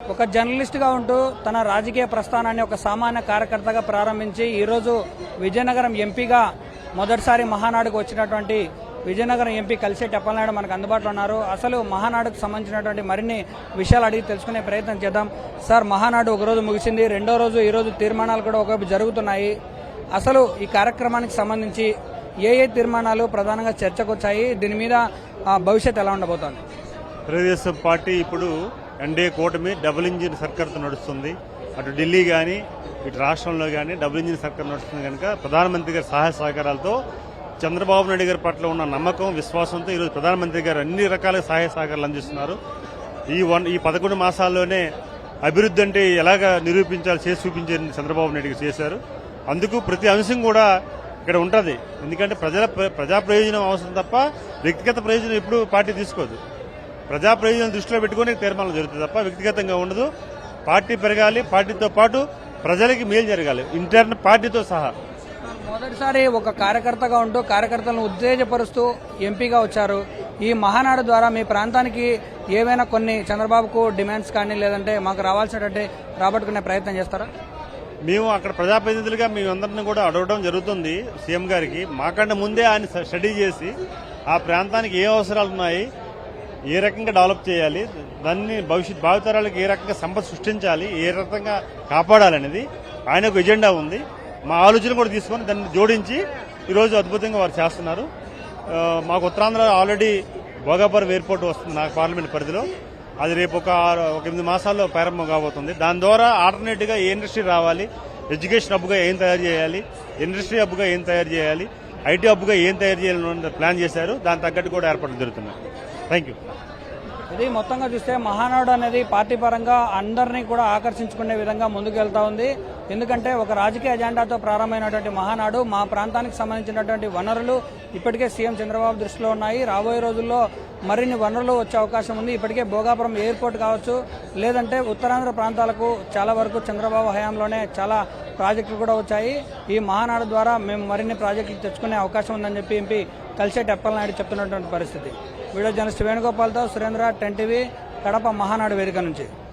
ఒక జర్నలిస్ట్గా ఉంటూ తన రాజకీయ ప్రస్థానాన్ని ఒక సామాన్య కార్యకర్తగా ప్రారంభించి ఈరోజు విజయనగరం ఎంపీగా మొదటిసారి మహానాడుకు వచ్చినటువంటి విజయనగరం ఎంపీ కలిసే టెప్పలనాయుడు మనకు అందుబాటులో ఉన్నారు. అసలు మహానాడుకు సంబంధించినటువంటి మరిన్ని విషయాలు అడిగి తెలుసుకునే ప్రయత్నం చేద్దాం. సార్ మహానాడు ఒక రోజు ముగిసింది. రెండో రోజు ఈరోజు తీర్మానాలు కూడా ఒకవైపు జరుగుతున్నాయి. అసలు ఈ కార్యక్రమానికి సంబంధించి ఏ ఏ తీర్మానాలు ప్రధానంగా చర్చకు వచ్చాయి దీని మీద ఆ, భవిష్యత్ ఎలా ఉండబోతోంది? తెలుగుదేశం పార్టీ ఇప్పుడు ఎన్డీఏ కూటమి డబుల్ ఇంజిన్ సర్కార్తో నడుస్తుంది. అటు ఢిల్లీ కానీ ఇటు రాష్ట్రంలో కానీ డబుల్ ఇంజిన్ సర్కార్ నడుస్తుంది కనుక ప్రధానమంత్రి గారి సహాయ సహకారాలతో చంద్రబాబు నాయుడు గారి పట్ల ఉన్న నమ్మకం విశ్వాసంతో ఈరోజు ప్రధానమంత్రి గారు అన్ని రకాల సహాయ సహకారాలు అందిస్తున్నారు. ఈ వన్ ఈ పదకొండు మాసాల్లోనే అభివృద్ధి అంటే ఎలాగ నిరూపించాలి చేసి చూపించారని చంద్రబాబు నాయుడు గారు చేశారు. అందుకు ప్రతి అంశం కూడా ఇక్కడ ఉంటుంది. ఎందుకంటే ప్రజల ప్రజా ప్రయోజనం అవసరం తప్ప వ్యక్తిగత ప్రయోజనం ఎప్పుడు పార్టీ తీసుకోదు. ప్రజా ప్రయోజనం దృష్టిలో పెట్టుకుని తీర్మానం జరుగుతుంది తప్ప వ్యక్తిగతంగా ఉండదు. పార్టీ పెరగాలి పార్టీతో పాటు ప్రజలకి మేలు జరగాలి. ఇంటర్న్ పార్టీతో సహా. మొదటిసారి ఒక కార్యకర్తగా ఉంటూ కార్యకర్తలను ఉత్తేజపరుస్తూ ఎంపీగా వచ్చారు. ఈ మహానాడు ద్వారా మీ ప్రాంతానికి ఏవైనా కొన్ని చంద్రబాబుకు డిమాండ్స్ కానీ లేదంటే మాకు రావాల్సినటువంటి రాబట్టుకునే ప్రయత్నం చేస్తారా? మేము అక్కడ ప్రజాప్రతినిధులుగా మేమందరిని కూడా అడగడం జరుగుతుంది సీఎం గారికి. మాకన్నా ముందే ఆయన స్టడీ చేసి ఆ ప్రాంతానికి ఏ అవసరాలు ఉన్నాయి ఏ రకంగా డెవలప్ చేయాలి దాన్ని భవిష్యత్ భావితరాలకు ఏ రకంగా సంపద సృష్టించాలి ఏ రకంగా కాపాడాలనేది ఆయన ఒక ఎజెండా ఉంది. మా ఆలోచన కూడా తీసుకొని దాన్ని జోడించి ఈరోజు అద్భుతంగా వారు చేస్తున్నారు. మాకు ఉత్తరాంధ్ర ఆల్రెడీ భోగాపురం ఎయిర్పోర్ట్ వస్తుంది నాకు పార్లమెంట్ పరిధిలో. అది రేపు ఒక ఆరు- ఒక ఎనిమిది మాసాల్లో ప్రారంభం కాబోతుంది. దాని ద్వారా ఆల్టర్నేటివ్గా ఏ ఇండస్ట్రీ రావాలి ఎడ్యుకేషన్ హబ్గా ఏం తయారు చేయాలి ఇండస్ట్రీ హబ్గా ఏం తయారు చేయాలి ఐటీ హబ్గా ఏం తయారు చేయాలని ప్లాన్ చేశారు. దాని తగ్గట్టు కూడా ఏర్పాట్లు జరుగుతున్నాయి. థ్యాంక్ యూ ఇది మొత్తంగా చూస్తే మహానాడు అనేది పార్టీ పరంగా అందరినీ కూడా ఆకర్షించుకునే విధంగా ముందుకెళ్తా ఉంది. ఎందుకంటే ఒక రాజకీయ ఎజెండాతో ప్రారంభమైనటువంటి మహానాడు మా ప్రాంతానికి సంబంధించినటువంటి వనరులు ఇప్పటికే సీఎం చంద్రబాబు దృష్టిలో ఉన్నాయి. రాబోయే రోజుల్లో మరిన్ని వనరులు వచ్చే అవకాశం ఉంది. ఇప్పటికే భోగాపురం ఎయిర్పోర్ట్ కావచ్చు లేదంటే ఉత్తరాంధ్ర ప్రాంతాలకు చాలా వరకు చంద్రబాబు హయాంలోనే చాలా ప్రాజెక్టులు కూడా వచ్చాయి. ఈ మహానాడు ద్వారా మేము మరిన్ని ప్రాజెక్టులు తెచ్చుకునే అవకాశం ఉందని చెప్పి ఎంపీ కలిసేటి అప్పలనాయుడు చెప్తున్నటువంటి పరిస్థితి. వీడియో జర్నలిస్ట్ వేణుగోపాల్తో సురేంద్ర టెన్ టీవీ కడప మహానాడు వేదిక నుంచి.